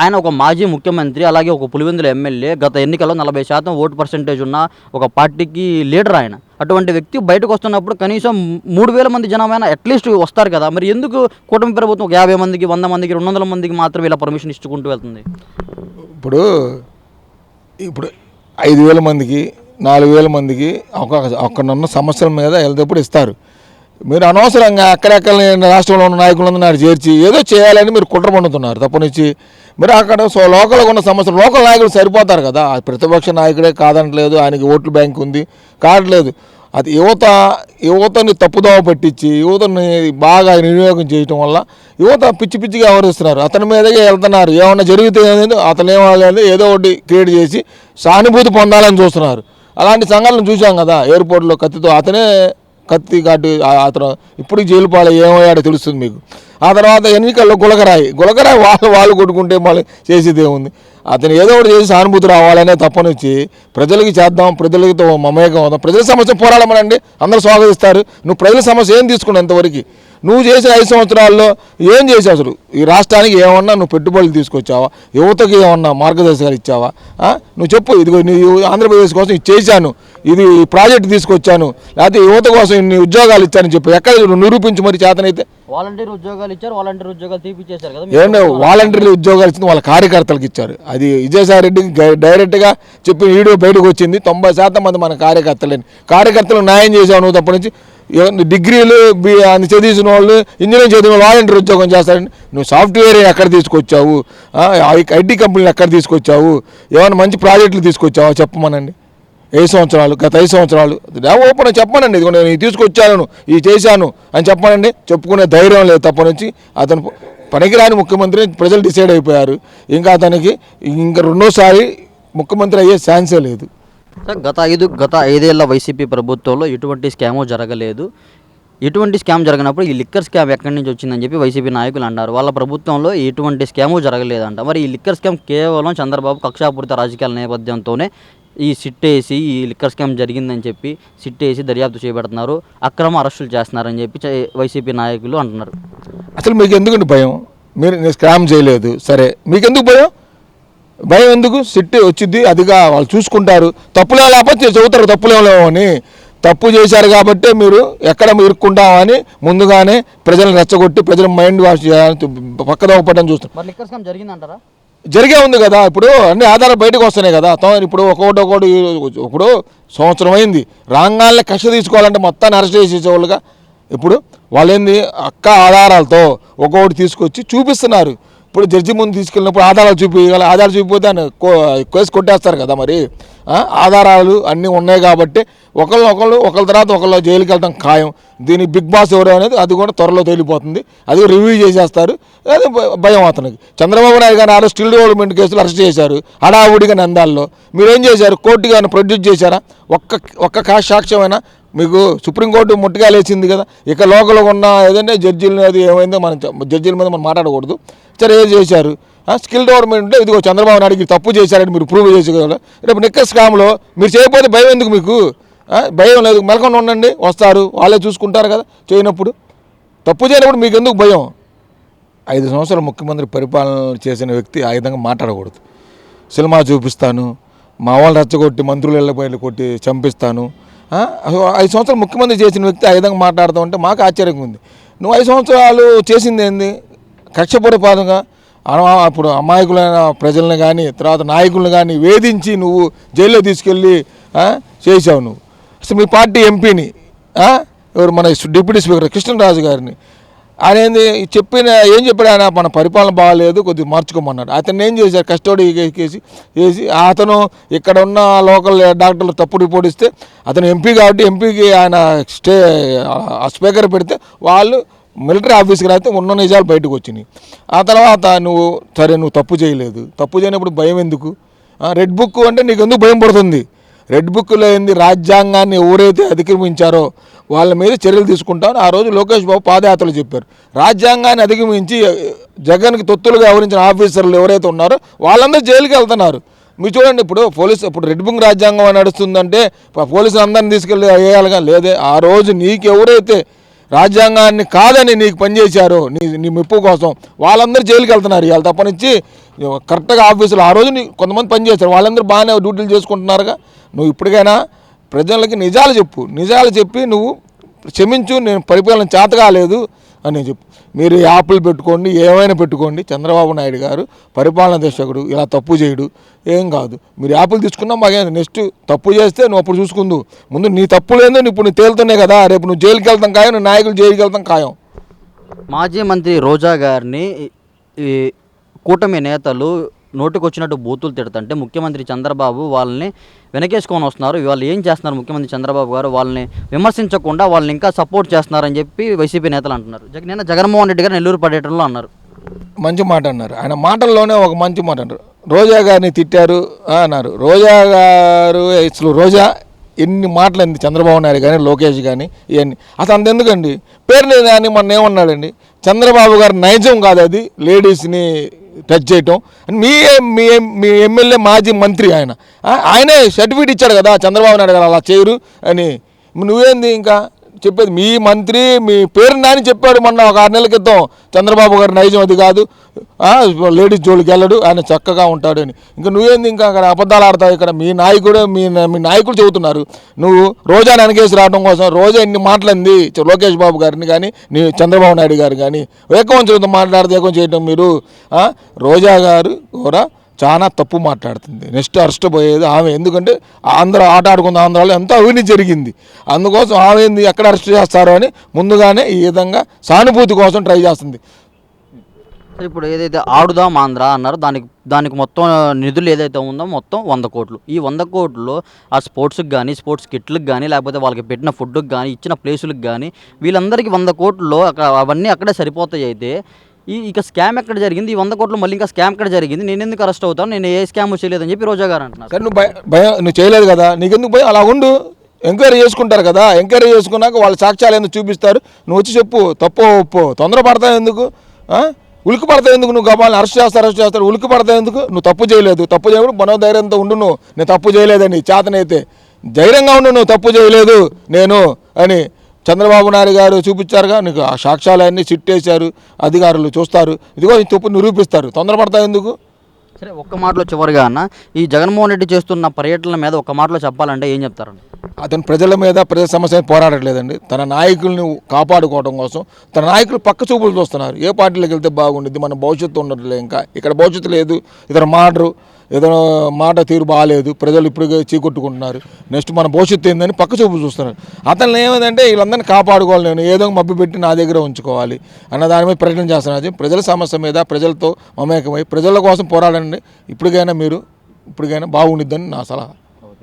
ఆయన ఒక మాజీ ముఖ్యమంత్రి అలాగే ఒక పులివెందుల ఎమ్మెల్యే గత ఎన్నికల్లో నలభై శాతం ఓటు పర్సెంటేజ్ ఉన్న ఒక పార్టీకి లీడర్ ఆయన. అటువంటి వ్యక్తి బయటకు వస్తున్నప్పుడు కనీసం మూడు వేల మంది జనమైనా అట్లీస్ట్ వస్తారు కదా. మరి ఎందుకు కూటమి ప్రభుత్వం ఒక యాభై మందికి వంద మందికి రెండు వందల మందికి మాత్రం ఇలా పర్మిషన్ ఇచ్చుకుంటూ వెళ్తుంది? ఇప్పుడు ఇప్పుడు ఐదు వేల మందికి నాలుగు వేల మందికి ఒక అక్కడున్న సమస్యల మీద వెళ్తేప్పుడు ఇస్తారు. మీరు అనవసరంగా అక్కడెక్కడ రాష్ట్రంలో ఉన్న నాయకులందరూ చేర్చి ఏదో చేయాలని మీరు కుట్ర పండుతున్నారు తప్పనిచ్చి మీరు అక్కడ సో లోకల్గా ఉన్న సమస్యలు లోకల్ నాయకులు సరిపోతారు కదా. ఆ ప్రతిపక్ష నాయకుడే కాదనట్లేదు ఆయనకి ఓట్లు బ్యాంక్ ఉంది కావట్లేదు అది యువత యువతని తప్పుదోవ పట్టించి యువతని బాగా వినియోగం చేయటం వల్ల యువత పిచ్చి పిచ్చిగా వ్యవహరిస్తున్నారు. అతని మీదకే వెళ్తున్నారు. ఏమన్నా జరిగితే అతను ఏమో ఏదో ఒకటి క్రియేట్ చేసి సానుభూతి పొందాలని చూస్తున్నారు. అలాంటి సంఘటనలు చూసాం కదా ఎయిర్పోర్ట్లో కత్తితో. అతనే కత్తి కాటు ఆ- అతను ఇప్పుడు జైలు పాలు ఏమయ్యాడో తెలుస్తుంది మీకు. ఆ తర్వాత ఎన్నికల్లో గులకరాయి. గులకరాయి వాళ్ళు వాళ్ళు కొట్టుకుంటే మళ్ళీ చేసేది ఏముంది అతను ఏదో ఒకటి చేసి సానుభూతి రావాలనే తప్పనిచ్చి ప్రజలకి చేద్దాం ప్రజలతో మమేకం అవుదాం. ప్రజల సమస్య పోరాడమనండి. అందరూ స్వాగతిస్తారు. నువ్వు ప్రజల సమస్య ఏం తీసుకున్నావు ఇంతవరకు? నువ్వు చేసిన ఐదు సంవత్సరాల్లో ఏం చేసావు అసలు? ఈ రాష్ట్రానికి ఏమన్నా నువ్వు పెట్టుబడులు తీసుకొచ్చావా? యువతకి ఏమన్నా మార్గదర్శకాలు ఇచ్చావా? నువ్వు చెప్పు ఇదిగో నీ ఆంధ్రప్రదేశ్ కోసం ఇది చేశాను ఇది ప్రాజెక్ట్ తీసుకొచ్చాను లేకపోతే యువత కోసం ఇన్ని ఉద్యోగాలు ఇచ్చానని చెప్పు. ఎక్కడ నువ్వు నిరూపించు మరి చేతనైతే. వాలంటీర్ ఉద్యోగాలు ఇచ్చారు వాలంటీర్ ఉద్యోగాలు తీపిచ్చేశారు కదా ఏంటో వాలంటీర్లు ఉద్యోగాలు. ఇచ్చింది వాళ్ళ కార్యకర్తలకు ఇచ్చారు. అది విజయసాయి రెడ్డికి గై- డైరెక్ట్గా చెప్పిన వీడియో బయటకు వచ్చింది. తొంభై శాతం మంది మన కార్యకర్తలని కార్యకర్తలకు న్యాయం చేసావు నువ్వు తప్ప నుంచి. డిగ్రీలు బి అన్ని చదివిన వాళ్ళు ఇంజనీరింగ్ చదివిన వాళ్ళు వాలంటీర్ ఉద్యోగం చేస్తారని నువ్వు సాఫ్ట్వేర్ ఎక్కడ తీసుకొచ్చావు? ఆ, ఐటీ కంపెనీలు ఎక్కడ తీసుకొచ్చావు? ఏమైనా మంచి ప్రాజెక్టులు తీసుకొచ్చావా? చెప్పమనండి. ఐదు సంవత్సరాలు? గత ఐదు సంవత్సరాలు. ఓపెన్ చెప్పమనండి. ఇదిగో నేను తీసుకొచ్చాను ఇది చేశాను అని చెప్పనండి చెప్పుకునే ధైర్యం లేదు తప్ప నుంచి. అతను పనికిరాని ముఖ్యమంత్రి ప్రజలు డిసైడ్ అయిపోయారు. ఇంకా అతనికి ఇంకా రెండోసారి ముఖ్యమంత్రి అయ్యే ఛాన్సే లేదు. గత ఐదు గత ఐదేళ్ళ వైసీపీ ప్రభుత్వంలో ఎటువంటి స్కాము జరగలేదు. ఎటువంటి స్కామ్ జరిగినప్పుడు ఈ లిక్కర్ స్కామ్ ఎక్కడి నుంచి వచ్చిందని చెప్పి వైసీపీ నాయకులు అన్నారు. వాళ్ళ ప్రభుత్వంలో ఎటువంటి స్కాము జరగలేదంట. మరి ఈ లిక్కర్ స్కామ్ కేవలం చంద్రబాబు కక్షాపూరిత రాజకీయాల నేపథ్యంతోనే ఈ సిట్ వేసి ఈ లిక్కర్ స్కామ్ జరిగిందని చెప్పి సిట్ వేసి దర్యాప్తు చేపడుతున్నారు. అక్రమ అరెస్టులు చేస్తున్నారని చెప్పి వైసీపీ నాయకులు అంటున్నారు. అసలు మీకు ఎందుకండి భయం? మీరు స్కామ్ చేయలేదు. సరే మీకు ఎందుకు భయం? భయం ఎందుకు? సిట్టి వచ్చింది అదిగా వాళ్ళు చూసుకుంటారు. తప్పులే లేకపోతే చెబుతారు తప్పులేం లేవు అని. తప్పు చేశారు కాబట్టి మీరు ఎక్కడ ఇరుక్కుంటామని ముందుగానే ప్రజలను రెచ్చగొట్టి ప్రజల మైండ్ వాష్ చేయాలని మరి లిక్కర్ స్కామ్ జరిగిందంటారా? జరిగే ఉంది కదా ఇప్పుడు అన్ని ఆధారాలు బయటకు వస్తున్నాయి కదా. తో- ఇప్పుడు ఒక్కొక్కటి ఒకటి ఇప్పుడు సంవత్సరం అయింది. రాగానే కక్ష తీసుకోవాలంటే మొత్తాన్ని అరెస్ట్ చేసేవాళ్ళుగా ఇప్పుడు వాళ్ళేంది? అక్క ఆధారాలతో ఒక్కొక్కటి తీసుకొచ్చి చూపిస్తున్నారు. ఇప్పుడు జడ్జి ముందు తీసుకెళ్ళినప్పుడు ఆధారాలు చూపించాలి ఆధారాలు చూపిపోతే ఆయన కో- కేసు కొట్టేస్తారు కదా మరి? ఆధారాలు అన్నీ ఉన్నాయి కాబట్టి ఒకళ్ళు ఒకళ్ళు ఒకళ్ళ తర్వాత ఒకళ్ళు జైలుకి వెళ్ళడం ఖాయం. దీని బిగ్ బాస్ ఎవరు అనేది అది కూడా త్వరలో తేలిపోతుంది. అది రివ్యూ చేసేస్తారు. అది భయం అతనికి. చంద్రబాబు నాయుడు గారు ఆరు స్టిల్ డెవలప్మెంట్ కేసులు అరెస్ట్ చేశారు. హడావుడిగా నందాల్లో. మీరేం చేశారు? కోర్టు గారిని ప్రొడ్యూస్ చేశారా? ఒక్క ఒక్క కా- సాక్ష్యమైనా మీకు సుప్రీంకోర్టు ముట్టుగా లేచింది కదా? ఇక లోకల్గా ఉన్న ఏదంటే జడ్జీలు అది ఏమైందో మనం జడ్జీల మీద మనం మాట్లాడకూడదు. సరే ఏం చేశారు స్కిల్ డెవలప్మెంట్ ఉంటే ఇదిగో చంద్రబాబు నాయుడుకి తప్పు చేశారని మీరు ప్రూవ్ చేసుకోవాలి రేపు నిక్క స్కామ్లో మీరు చేయకపోతే భయం ఎందుకు మీకు? భయం లేదు. మెలకొని ఉండండి వస్తారు. వాళ్ళే చూసుకుంటారు కదా చేయనప్పుడు. తప్పు చేయనప్పుడు మీకు ఎందుకు భయం? ఐదు సంవత్సరాలు ముఖ్యమంత్రి పరిపాలన చేసిన వ్యక్తి ఆ విధంగా మాట్లాడకూడదు. సినిమా చూపిస్తాను మా వాళ్ళు రచ్చగొట్టి మంత్రులు వెళ్ళబోయి కొట్టి చంపిస్తాను. ఐదు సంవత్సరాలు ముఖ్యమంత్రి చేసిన వ్యక్తి ఆ విధంగా మాట్లాడుతూ ఉంటే మాకు ఆశ్చర్యంగా ఉంది. నువ్వు ఐదు సంవత్సరాలు చేసింది ఏంది? కక్షపూర్వకంగా అన- అప్పుడు అమాయకులైన ప్రజల్ని కానీ తర్వాత నాయకులను కానీ వేధించి నువ్వు జైల్లో తీసుకెళ్ళి చేసావు నువ్వు. అసలు మీ పార్టీ ఎంపీని ఎవరు మన డిప్యూటీ స్పీకర్ కృష్ణరాజు గారిని. ఆయన ఏంది చెప్పిన ఏం చెప్పాడు ఆయన? మన పరిపాలన బాగాలేదు కొద్దిగా మార్చుకోమన్నాడు. అతను ఏం చేశారు? కస్టడీ కేసి చేసి అతను ఇక్కడ ఉన్న లోకల్ డాక్టర్లు తప్పు రిపోర్ట్ ఇస్తే అతను ఎంపీ కాబట్టి ఎంపీకి ఆయన స్టే స్పీకర్ పెడితే వాళ్ళు మిలిటరీ ఆఫీస్కి అయితే ఉన్న నిజాలు బయటకు వచ్చినాయి. ఆ తర్వాత నువ్వు సరే నువ్వు తప్పు చేయలేదు. తప్పు చేయనప్పుడు భయం ఎందుకు? రెడ్ బుక్ అంటే నీకు ఎందుకు భయం పడుతుంది? రెడ్ బుక్లో ఏంది? రాజ్యాంగాన్ని ఎవరైతే అధిగమించారో వాళ్ళ మీద చర్యలు తీసుకుంటామని ఆ రోజు లోకేష్ బాబు పాదయాత్రలు చెప్పారు. రాజ్యాంగాన్ని అధిగమించి జగన్కి తొత్తులుగా వ్యవహరించిన ఆఫీసర్లు ఎవరైతే ఉన్నారో వాళ్ళందరూ జైలుకి వెళ్తున్నారు. మీరు చూడండి ఇప్పుడు పోలీస్ ఇప్పుడు రెడ్ బుక్ రాజ్యాంగం నడుస్తుందంటే పోలీసులు అందరిని తీసుకెళ్ళి వేయాలిగా లేదే. ఆ రోజు నీకు ఎవరైతే రాజ్యాంగాన్ని కాదని నీకు పనిచేశారు నీ నీ మెప్పు కోసం. వాళ్ళందరూ జైలుకి వెళ్తున్నారు. ఇవాళ తప్పనిచ్చి కరెక్ట్గా ఆఫీసులో ఆ రోజు నీ కొంతమంది పనిచేశారు వాళ్ళందరూ బాగానే డ్యూటీలు చేసుకుంటున్నారుగా. నువ్వు ఇప్పటికైనా ప్రజలకి నిజాలు చెప్పు. నిజాలు చెప్పి నువ్వు క్షమించు నేను పరిపాలన చేత కాలేదు అని చెప్పు. మీరు యాప్లు పెట్టుకోండి ఏమైనా పెట్టుకోండి చంద్రబాబు నాయుడు గారు పరిపాలన దర్శకుడు ఇలా తప్పు చేయడు. ఏం కాదు. మీరు యాప్లు తీసుకున్నా మాకేం నెక్స్ట్ తప్పు చేస్తే నువ్వు అప్పుడు చూసుకుందు. ముందు నీ తప్పు లేదో ఇప్పుడు నువ్వు తేలుతున్నాయి కదా. రేపు నువ్వు జైలుకి వెళ్తాం ఖాయం నువ్వు నాయకులు జైలుకి వెళ్తాం ఖాయం. మాజీ మంత్రి రోజా గారిని ఈ కూటమి నేతలు నోటుకొచ్చినట్టు బూతులు తిడతంటే ముఖ్యమంత్రి చంద్రబాబు వాళ్ళని వెనకేసుకొని వస్తున్నారు. వాళ్ళు ఏం చేస్తున్నారు ముఖ్యమంత్రి చంద్రబాబు గారు? వాళ్ళని విమర్శించకుండా వాళ్ళని ఇంకా సపోర్ట్ చేస్తున్నారని చెప్పి వైసీపీ నేతలు అంటున్నారు. జగన్ నిన్న జగన్మోహన్ రెడ్డి గారు నెల్లూరు పర్యటనలో అన్నారు. మంచి మాట అన్నారు. ఆయన మాటల్లోనే ఒక మంచి మాట అన్నారు. రోజా గారిని తిట్టారు అన్నారు. రోజా గారు అసలు రోజా ఎన్ని మాటలు అంది చంద్రబాబు నాయుడు కానీ లోకేష్ కానీ ఇవన్నీ అసలు అంతెందుకండి? పేరు కానీ మొన్న ఏమన్నాడండి? చంద్రబాబు గారి నైజం కాదు అది. లేడీస్ని టచ్ చేయటం. మీ మీ మీ ఎమ్మెల్యే మాజీ మంత్రి ఆయన. ఆయనే సర్టిఫికేట్ ఇచ్చాడు కదా చంద్రబాబు నాయుడు గారు అలా చేయరు అని. నువ్వేంది ఇంకా? చెప్పేది మీ మంత్రి మీ పేరు నాని చెప్పాడు మొన్న ఒక ఆరు నెలల క్రితం. చంద్రబాబు గారి నైజం అది కాదు. లేడీస్ జోలికి వెళ్ళడు ఆయన చక్కగా ఉంటాడు అని ఇంకా నువ్వేంది ఇంకా అక్కడ అబద్ధాలు ఆడతావు? ఇక్కడ మీ నాయకుడు మీ మీ నాయకులు చెబుతున్నారు. నువ్వు రోజా వెనకేసి రావడం కోసం రోజా ఎన్ని మాటలంది? లోకేష్ బాబు గారిని కానీ నీ చంద్రబాబు నాయుడు గారు కానీ ఏకవంచంతో మాట్లాడితే ఏకం చేయటం మీరు రోజా గారు కూడా చాలా తప్పు మాట్లాడుతుంది. నెక్స్ట్ అరెస్ట్ పోయేది ఆమె. ఎందుకంటే ఆంధ్ర ఆట ఆడుకున్న ఆంధ్రాలో ఎంతో అవినీతి జరిగింది. అందుకోసం ఆమె ఎక్కడ అరెస్ట్ చేస్తారో అని ముందుగానే ఈ విధంగా సానుభూతి కోసం ట్రై చేస్తుంది. ఇప్పుడు ఏదైతే ఆడుదాం ఆంధ్ర అన్నారో దానికి దానికి మొత్తం నిధులు ఏదైతే ఉందో మొత్తం వంద కోట్లు. ఈ వంద కోట్లు ఆ స్పోర్ట్స్కి కానీ స్పోర్ట్స్ కిట్లకు కానీ లేకపోతే వాళ్ళకి పెట్టిన ఫుడ్కి కానీ ఇచ్చిన ప్లేసులకు కానీ వీళ్ళందరికీ వంద కోట్లు అక్కడ అవన్నీ అక్కడే సరిపోతాయి అయితే ఈ ఇక స్కామ్ ఎక్కడ జరిగింది? ఈ వంద కోట్లు మళ్ళీ ఇంకా స్కామ్ ఎక్కడ జరిగింది? నేను ఎందుకు అరెస్ట్ అవుతాను? నేను ఏ స్కామ్ చేయలేదని చెప్పి రోజా గారు అంటున్నారు సరే. నువ్వు భయ భయం నువ్వు చేయలేదు కదా? నీకెందుకు భయం? అలా ఉండు. ఎంక్వైరీ చేసుకుంటారు కదా? ఎంక్వైరీ చేసుకున్నాక వాళ్ళ సాక్ష్యాలు ఎందుకు చూపిస్తారు? నువ్వు వచ్చి చెప్పు. తప్పు ఒప్పు? తొందర పడతావు ఎందుకు? ఉలికి పడతా ఎందుకు? నువ్వు గబాలను అరెస్ట్ చేస్తారు అరెస్ట్ చేస్తారు ఉలికి పడతా ఎందుకు? నువ్వు తప్పు చేయలేదు. తప్పు చేయకుండా మనోధైర్యంతో ఉండు నువ్వు. నేను తప్పు చేయలేదని చేతనైతే. ధైర్యంగా ఉండు నువ్వు తప్పు చేయలేదు నేను అని చంద్రబాబు నాయుడు గారు చూపించారుగా. నీకు ఆ సాక్ష్యాలన్నీ చిట్టేశారు అధికారులు చూస్తారు. ఇదిగో ఈ తప్పు నిరూపిస్తారు. తొందరపడతా ఎందుకు? సరే ఒక్క మాటలో చివరిగా అన్న ఈ జగన్మోహన్ రెడ్డి చేస్తున్న పర్యటనల మీద ఒక మాటలో చెప్పాలంటే ఏం చెప్తారండి అతను ప్రజల మీద ప్రజల సమస్య పోరాడట్లేదండి. తన నాయకుల్ని కాపాడుకోవడం కోసం తన నాయకులు పక్క చూపులు చూస్తున్నారు. ఏ పార్టీలోకి వెళ్తే బాగుండిద్ది? మన భవిష్యత్తు ఉండట్లేదు ఇంకా. ఇక్కడ భవిష్యత్తు లేదు. ఇతను మాటరు ఏదైనా మాట తీరు బాగాలేదు ప్రజలు ఇప్పుడు చీకొట్టుకుంటున్నారు. నెక్స్ట్ మన భవిష్యత్తు ఏందని పక్క చూపు చూస్తున్నారు. అతను ఏమైందంటే వీళ్ళందరినీ కాపాడుకోవాలి నేను ఏదో మబ్బు పెట్టి నా దగ్గర ఉంచుకోవాలి అన్న దాని మీద ప్రకటన చేస్తున్నారు. ప్రజల సమస్య మీద ప్రజలతో మమేకమై ప్రజల కోసం పోరాడండి. ఇప్పటికైనా మీరు ఇప్పటికైనా బాగుండిద్దని నా సలహా.